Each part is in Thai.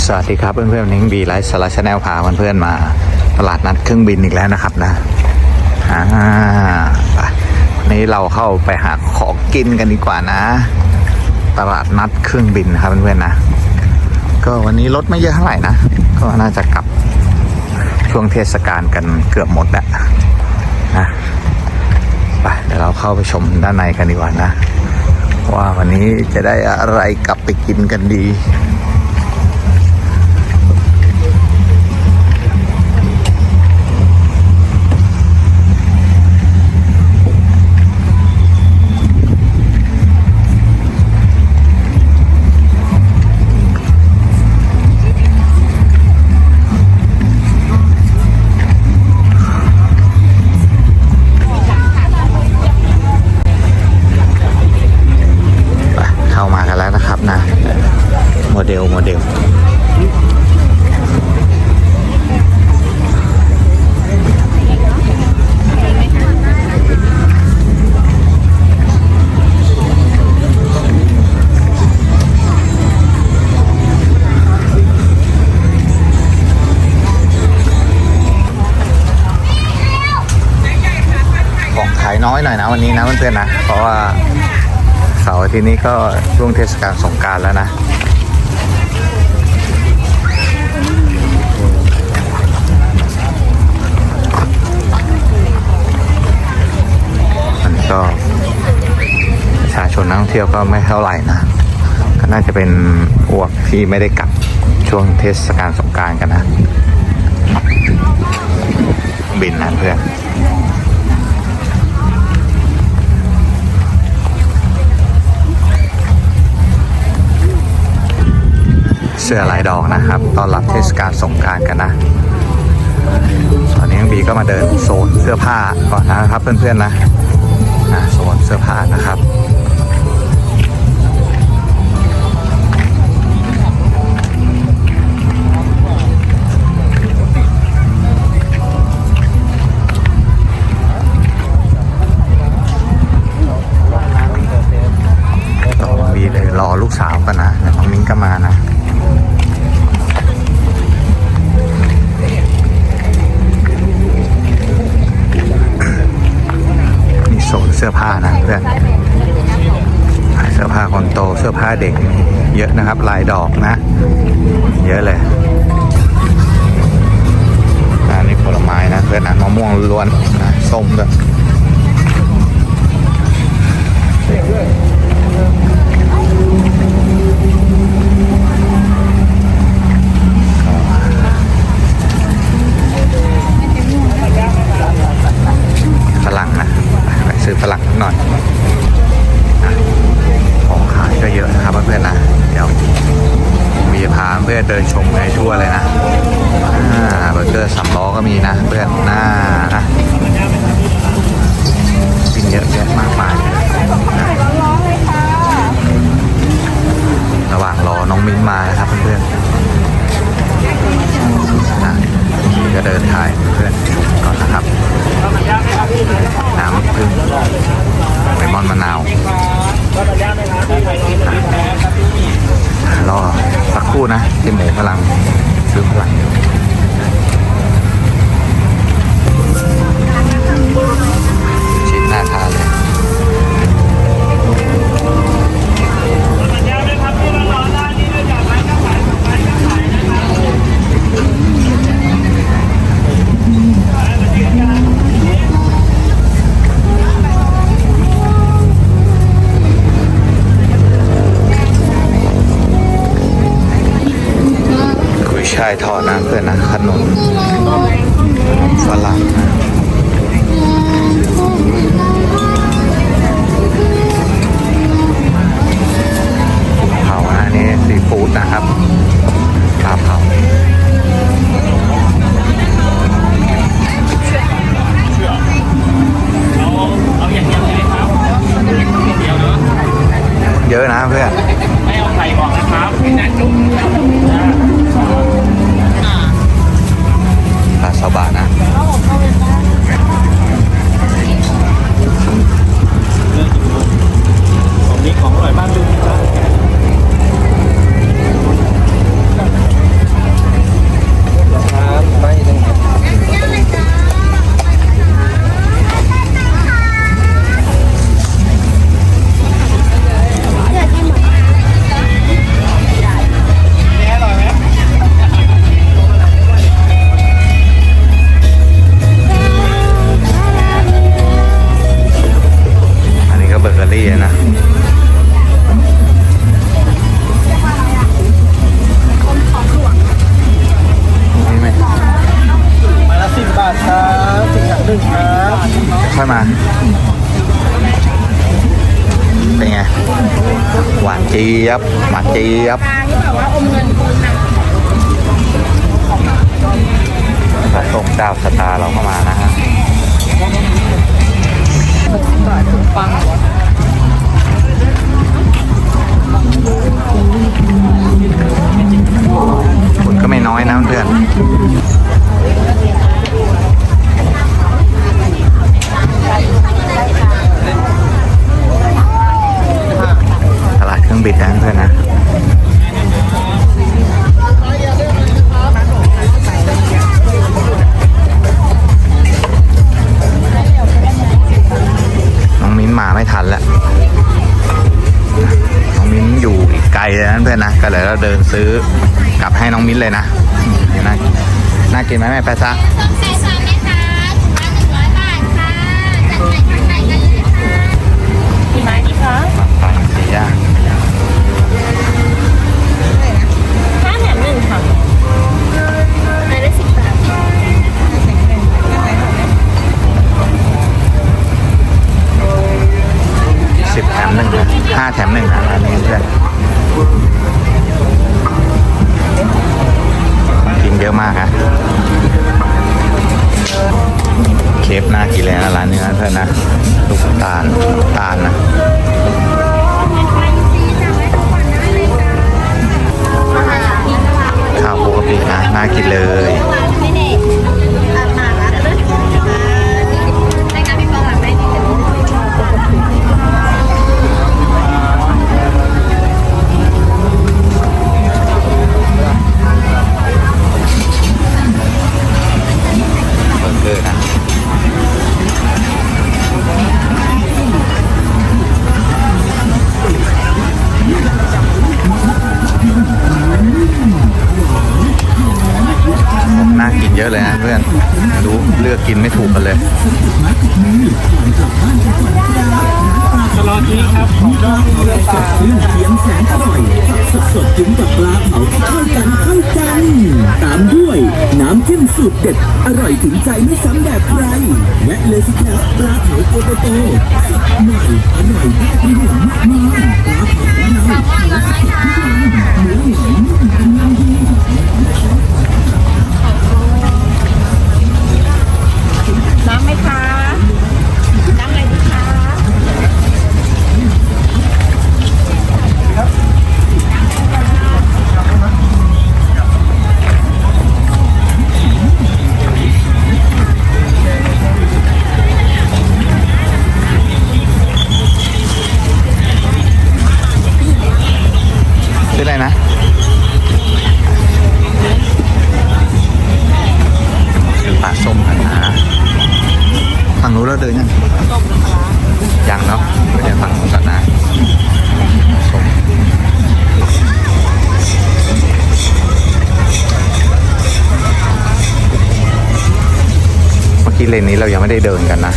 สวัสดีครับเพื่อนๆนิ้งบีไลฟ์สาระชาแนลพาเพื่อนๆมาตลาดนัดเครื่องบินอีกแล้วนะครับนะอ่าวันนี้เราเข้าไปหาของกินกันดีกว่านะ ตลาดนัดเครื่องบินครับเพื่อนๆนะ ก็วันนี้รถไม่เยอะเท่าไหร่นะ ก็น่าจะกลับช่วงเทศกาลกันเกือบหมดแล้วนะไปเดี๋ยวเราเข้าไปชมด้านในกันดีกว่านะ ว่าวันนี้จะได้อะไรกลับไปกินกันดี ขายน้อยหน่อยนะวันนี้นะเพื่อนๆนะ เพราะว่าเสาร์อาทิตย์นี้ก็ช่วงเทศกาลสงการแล้วนะมันก็ประชาชนนักท่องเที่ยวก็ไม่เท่าไหร่นะ ก็น่าจะเป็นพวกที่ไม่ได้กลับช่วงเทศกาลสงการกันนะ บินนะเพื่อน สื้อลายดอกนะครับตอนรับเทศกาลสงการกันนะ ตอนนี้น้องบีก็มาเดินโซนเสื้อผ้าก่อนนะครับเพื่อนๆนะนะโซนเสื้อผ้านะครับ พื่อนเสื้อผ้าคนโตเสื้อผ้าเด็กเยอะนะครับลายดอกนะ เยอะเลยอันนี้ผลไม้นะเพื่อนนะมะม่วงล้วนนะส้มด้วย นะเจหมูพลังซื้อพลัง ช่ายทอดนะเพื่อนนะข เจี๊ยบปลาที่แบบว่าอมเงินคุณนะพระส่งเจ้าสตาร์เราเข้ามานะฮะปังคนก็ไม่น้อยนะเพื่อน พื่อนนะ ก็เลยเราเดินซื้อกลับให้น้องมิ้นเลยนะ น่าน่ากินไหมแม่แปะซะ ฟน่ากินเลยนะร้านนี้นะเพื่อนนะลูกตาลตาลนะข้าวปกตินะน่ากินเลย ยอะเลยนะเพื่อนรู้เลือกกินไม่ถูกกันเลยตลอดนี้ครับของยอดเรือปลาเครื่องเคียงแสนอร่อยสดสดๆถึงกับปลาเผาที่เข้ากันเข้ากันตามด้วยน้ำจิ้มสูตรเด็ดอร่อยถึงใจไม่ซ้ำแบบใครแวะเลยสิครับปลาเผาตัวโตๆสดใหม่อร่อยได้ประโยชน์มากปลาเผาของเราเผาสดทุกวันเนื้อหนนุ่มกำลัง ปลาส้มกันนะฝั่งนู้นเราเดินยังยังเนาะไปเดินฝั่งนู้นก่อนนะส้มเมื่อกี้เลนนี้เรายังไม่ได้เดินกันนะ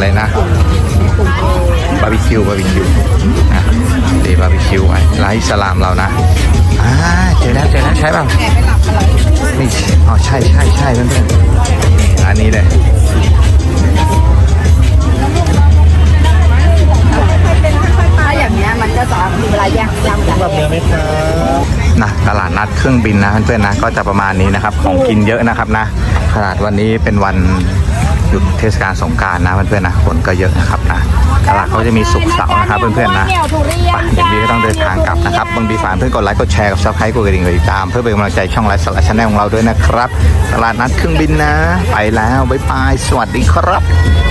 อ่ออะไรนะบาร์บีคิวบาร์บีคิวนะเหล่บาร์บีคิวไว้ร้านอิสลามเรานะอ่าเจอแล้วเจอแล้วใช่เปล่านี่อ๋อใช่ใช่ใช่เพื่อนๆอันนี้เลยถ้าอย่างเนี้ยมันก็จะมีเวลาแยกยำกันแบบเดิมไหมคะนะตลาดนัดเครื่องบินนะเพื่อนๆนะก็จะประมาณนี้นะครับ ของกินเยอะนะครับนะขนาดวันนี้เป็นวัน หยุดเทศกาลสงกรารนะเพื่อนๆนะคนก็เยอะนะครับนะตลาดเขาจะมีสุกเสาร์นะครับเพื่อนๆนะไปเดี๋ยวบีก็ต้องเดินทางกลับนะครับบางบีฝากเพื่อนกดไลค์กดแชร์กับซับไครต์กดกระดิ่งกดติดตามเพื่อเป็นกำลังใจช่องไลฟ์สาระชาแนลของเราด้วยนะครับ ตลาดนัดเครื่องบินนะ ไปแล้วบ๊ายบายสวัสดีครับ